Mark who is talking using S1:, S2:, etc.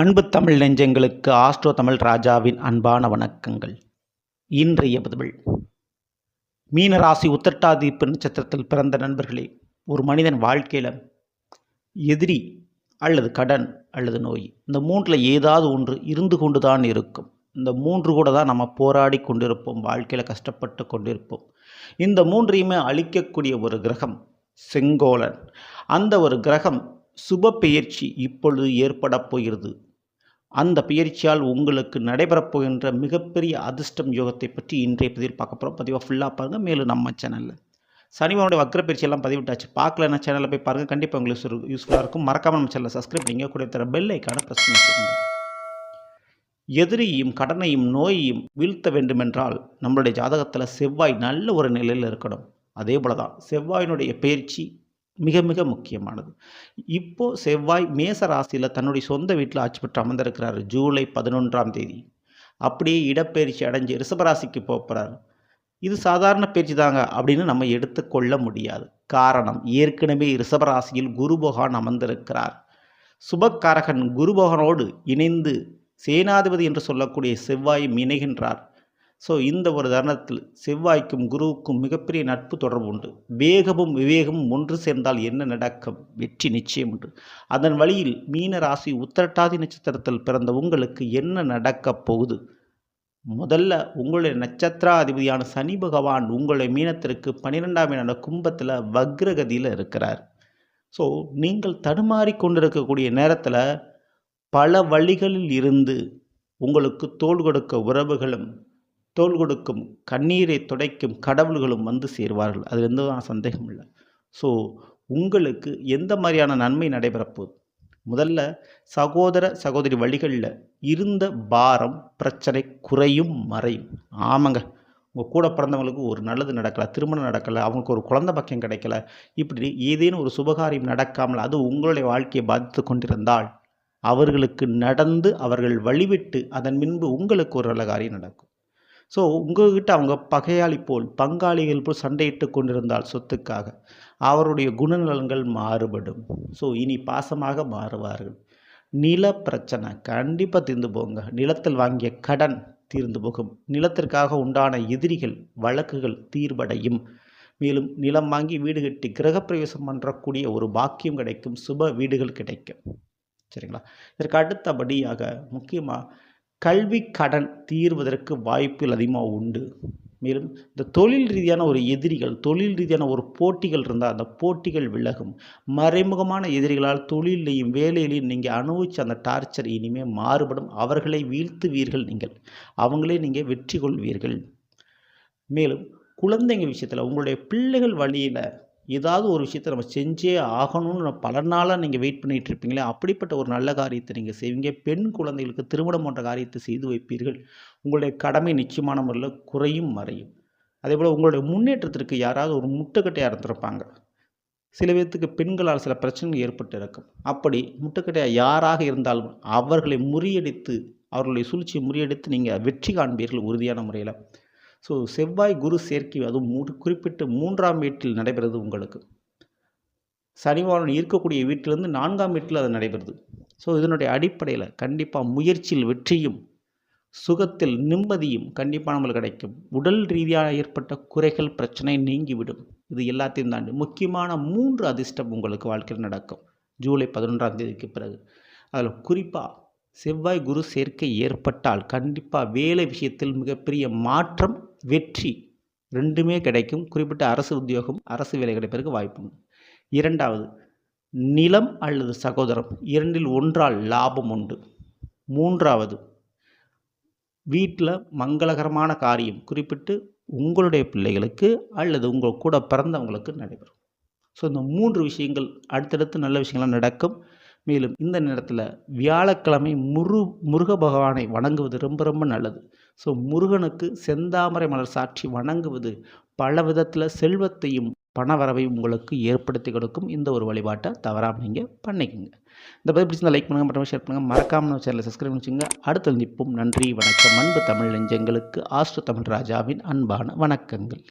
S1: அன்பு தமிழ் நெஞ்சங்களுக்கு ஆஸ்ட்ரோ தமிழ் ராஜாவின் அன்பான வணக்கங்கள். இன்றைய பதிவில் மீனராசி உத்தட்டாதிப்பு நட்சத்திரத்தில் பிறந்த நண்பர்களே ஒரு மனிதன் வாழ்க்கையில் எதிரி அல்லது கடன் அல்லது நோய் இந்த மூன்றில் ஏதாவது ஒன்று இருந்து கொண்டு தான் இருக்கும். இந்த மூன்று கூட தான் நம்ம போராடி கொண்டிருப்போம் வாழ்க்கையில் கஷ்டப்பட்டு கொண்டிருப்போம். இந்த மூன்றையுமே அழிக்கக்கூடிய ஒரு கிரகம் செங்கோலன். அந்த ஒரு கிரகம் சுப பெயர்ச்சி இப்பொழுது ஏற்பட போகிறது. அந்த பயிற்சியால் உங்களுக்கு நடைபெறப் போகின்ற மிகப்பெரிய அதிர்ஷ்டம் யோகத்தை பற்றி இன்றைய பதிவில் பார்க்க போகிறோம் பதிவாக ஃபுல்லாக பாருங்கள் மேலும் நம்ம சேனலில் சனிவனுடைய வக்ர பயிற்சியெல்லாம் பதிவிட்டாச்சு. பார்க்கலன்னா சேனலில் போய் பாருங்கள் கண்டிப்பாக உங்களுக்கு யூஸ்ஃபுல்லாக இருக்கும். மறக்காமல் நம்ம சேனலில் சப்ஸ்கிரைப் நீங்கள் கூட தர பெல் ஐக்கான ப்ரெஸ் பண்ணி எதிரியும் கடனையும் நோயையும் வீழ்த்த வேண்டுமென்றால் நம்மளுடைய ஜாதகத்தில் செவ்வாய் நல்ல ஒரு நிலையில் இருக்கணும். அதே போல தான் செவ்வாயினுடைய பயிற்சி மிக மிக முக்கியமானது. இப்போது செவ்வாய் மேச ராசியில் தன்னுடைய சொந்த வீட்டில் ஆட்சி பெற்று அமர்ந்திருக்கிறார். ஜூலை பதினொன்றாம் தேதி. அப்படியே இடப்பெயர்ச்சி அடைஞ்சு ரிஷபராசிக்கு போகிறார் இது சாதாரண பயிற்சி தாங்க அப்படின்னு நம்ம எடுத்துக்கொள்ள முடியாது. காரணம் ஏற்கனவே ரிஷபராசியில் குரு பகவான் அமர்ந்திருக்கிறார். சுபக்காரகன் குரு பகவானோடு இணைந்து சேனாதிபதி என்று சொல்லக்கூடிய செவ்வாயும் இணைகின்றார் ஸோ இந்த ஒரு தருணத்தில் செவ்வாய்க்கும் குருவுக்கும் மிகப்பெரிய நட்பு தொடர்பு உண்டு. வேகமும் விவேகமும் ஒன்று சேர்ந்தால் என்ன நடக்கும்? வெற்றி நிச்சயம் உண்டு. அதன் வழியில் மீன ராசி உத்தரட்டாதி நட்சத்திரத்தில் பிறந்த உங்களுக்கு என்ன நடக்கப் போகுது? முதல்ல உங்களுடைய நட்சத்திராதிபதியான சனி பகவான் உங்களுடைய மீனத்திற்கு பன்னிரெண்டாம் மீனான கும்பத்தில் வக்ரகதியில் இருக்கிறார். ஸோ நீங்கள் தடுமாறி கொண்டிருக்கக்கூடிய நேரத்தில் பல வழிகளில் இருந்து உங்களுக்கு தோல் கொடுக்க உறவுகளும் தோல் கொடுக்கும் கண்ணீரை துடைக்கும் கடவுள்களும் வந்து சேருவார்கள். அது எந்த சந்தேகம் இல்லை. ஸோ உங்களுக்கு எந்த மாதிரியான நன்மை நடைபெறப்போகுது முதல்ல சகோதர சகோதரி வழிகளில் இருந்த பாரம் பிரச்சனை குறையும் மறையும். ஆமாங்க. உங்கள் கூட பிறந்தவங்களுக்கு ஒரு நல்லது நடக்கலை திருமணம் நடக்கலை அவங்களுக்கு ஒரு குழந்த பக்கம் கிடைக்கல இப்படி ஏதேனும் ஒரு சுபகாரியம் நடக்காமல் அது உங்களுடைய வாழ்க்கையை பாதித்து கொண்டிருந்தால் அவர்களுக்கு நடந்து அவர்கள் வழிவிட்டு அதன் பின்பு உங்களுக்கு ஒரு நல்ல காரியம் நடக்கும். ஸோ உங்கள்கிட்ட அவங்க பகையாளி போல் பங்காளிகள் போல் சண்டையிட்டு கொண்டிருந்தால் சொத்துக்காக அவருடைய குணநலன்கள் மாறுபடும். ஸோ இனி பாசமாக மாறுவார்கள். நில பிரச்சனை கண்டிப்பாக தீர்ந்து போங்க நிலத்தில் வாங்கிய கடன் தீர்ந்து போகும். நிலத்திற்காக உண்டான எதிரிகள் வழக்குகள் தீர்வடையும். மேலும் நிலம் வாங்கி வீடு கட்டி கிரகப்பிரவேசம் பண்ணுறக்கூடிய ஒரு பாக்கியம் கிடைக்கும். சுப வீடுகள் கிடைக்கும். சரிங்களா? இதற்கு அடுத்தபடியாக முக்கியமாக கல்வி கடன் தீர்வதற்கு வாய்ப்புகள் அதிகமாக உண்டு. மேலும் இந்த தொழில் ரீதியான ஒரு எதிரிகள் தொழில் ரீதியான ஒரு போட்டிகள் இருந்தால் அந்த போட்டிகள் விலகும். மறைமுகமான எதிரிகளால் தொழிலையும் வேலையிலையும் நீங்கள் அனுபவித்த அந்த டார்ச்சர் இனிமேல் மாறுபடும். அவர்களை வீழ்த்துவீர்கள் நீங்கள். அவங்களே நீங்கள் வெற்றி கொள்வீர்கள். மேலும் குழந்தைங்க விஷயத்தில் உங்களுடைய பிள்ளைகள் வழியில் ஏதாவது ஒரு விஷயத்தை நம்ம செஞ்சே ஆகணும்னு பல நாளாக நீங்கள் வெயிட் பண்ணிகிட்டு இருப்பீங்களே அப்படிப்பட்ட ஒரு நல்ல காரியத்தை நீங்கள் செய்வீங்க. பெண் குழந்தைகளுக்கு திருமணம் போன்ற காரியத்தை செய்து வைப்பீர்கள். உங்களுடைய கடமை நிச்சயமான முறையில் குறையும் மறையும். அதே போல் உங்களுடைய முன்னேற்றத்திற்கு யாராவது ஒரு முட்டுக்கட்டையாக இருந்திருப்பாங்க. சில பேர்த்துக்கு பெண்களால் சில பிரச்சனைகள் ஏற்பட்டு இருக்கும். அப்படி முட்டுக்கட்டையாக யாராக இருந்தாலும் அவர்களை முறியடித்து அவர்களுடைய சூழ்ச்சியை முறியடித்து நீங்கள் வெற்றி காண்பீர்கள் உறுதியான முறையில். ஸோ செவ்வாய் குரு சேர்க்கை அதுவும் மூ குறிப்பிட்டு மூன்றாம் வீட்டில் நடைபெறுது உங்களுக்கு. சனிவாரன் இருக்கக்கூடிய வீட்டிலேருந்து நான்காம் வீட்டில் அது நடைபெறுது. ஸோ இதனுடைய அடிப்படையில் கண்டிப்பாக முயற்சியில் வெற்றியும் சுகத்தில் நிம்மதியும் கண்டிப்பாக நம்மளுக்கு கிடைக்கும். உடல் ரீதியாக ஏற்பட்ட குறைகள் பிரச்சனை நீங்கிவிடும். இது எல்லாத்தையும் தாண்டி முக்கியமான மூன்று அதிர்ஷ்டம் உங்களுக்கு வாழ்க்கையில் நடக்கும். ஜூலை பதினொன்றாம் தேதிக்கு பிறகு. அதில் குறிப்பாக செவ்வாய் குரு சேர்க்கை ஏற்பட்டால் கண்டிப்பாக வேலை விஷயத்தில் மிகப்பெரிய மாற்றம் வெற்றி ரெண்டுமே கிடைக்கும். குறிப்பிட்ட அரசு உத்தியோகம் அரசு வேலை கிடைப்பதற்கு வாய்ப்பு இரண்டாவது நிலம் அல்லது சகோதரம் இரண்டில் ஒன்றால் லாபம் உண்டு. மூன்றாவது வீட்டில் மங்களகரமான காரியம் குறிப்பிட்டு உங்களுடைய பிள்ளைகளுக்கு அல்லது உங்கள் கூட பிறந்தவங்களுக்கு நடைபெறும். ஸோ இந்த மூன்று விஷயங்கள் அடுத்தடுத்து நல்ல விஷயங்கள்லாம் நடக்கும். மேலும் இந்த நேரத்தில் வியாழக்கிழமை முரு முருக பகவானை வணங்குவது ரொம்ப ரொம்ப நல்லது. ஸோ முருகனுக்கு செந்தாமரை மலர் சாட்சி வணங்குவது பல விதத்தில் செல்வத்தையும் பணவரவையும் உங்களுக்கு ஏற்படுத்தி கொடுக்கும். இந்த ஒரு வழிபாட்டை தவறாமல் நீங்கள் பண்ணிக்கோங்க. இந்த பதிவு பிடிச்சிருந்தா லைக் பண்ணுங்கள் மற்றும் ஷேர் பண்ணுங்கள் மறக்காமல் சேனலை சப்ஸ்கிரைப் பண்ணிச்சுங்க அடுத்த நிற்போம் நன்றி வணக்கம். அன்பு தமிழ் நெஞ்சங்களுக்கு ஆஸ்ட்ரோ தமிழ் ராஜாவின் அன்பான வணக்கங்கள்.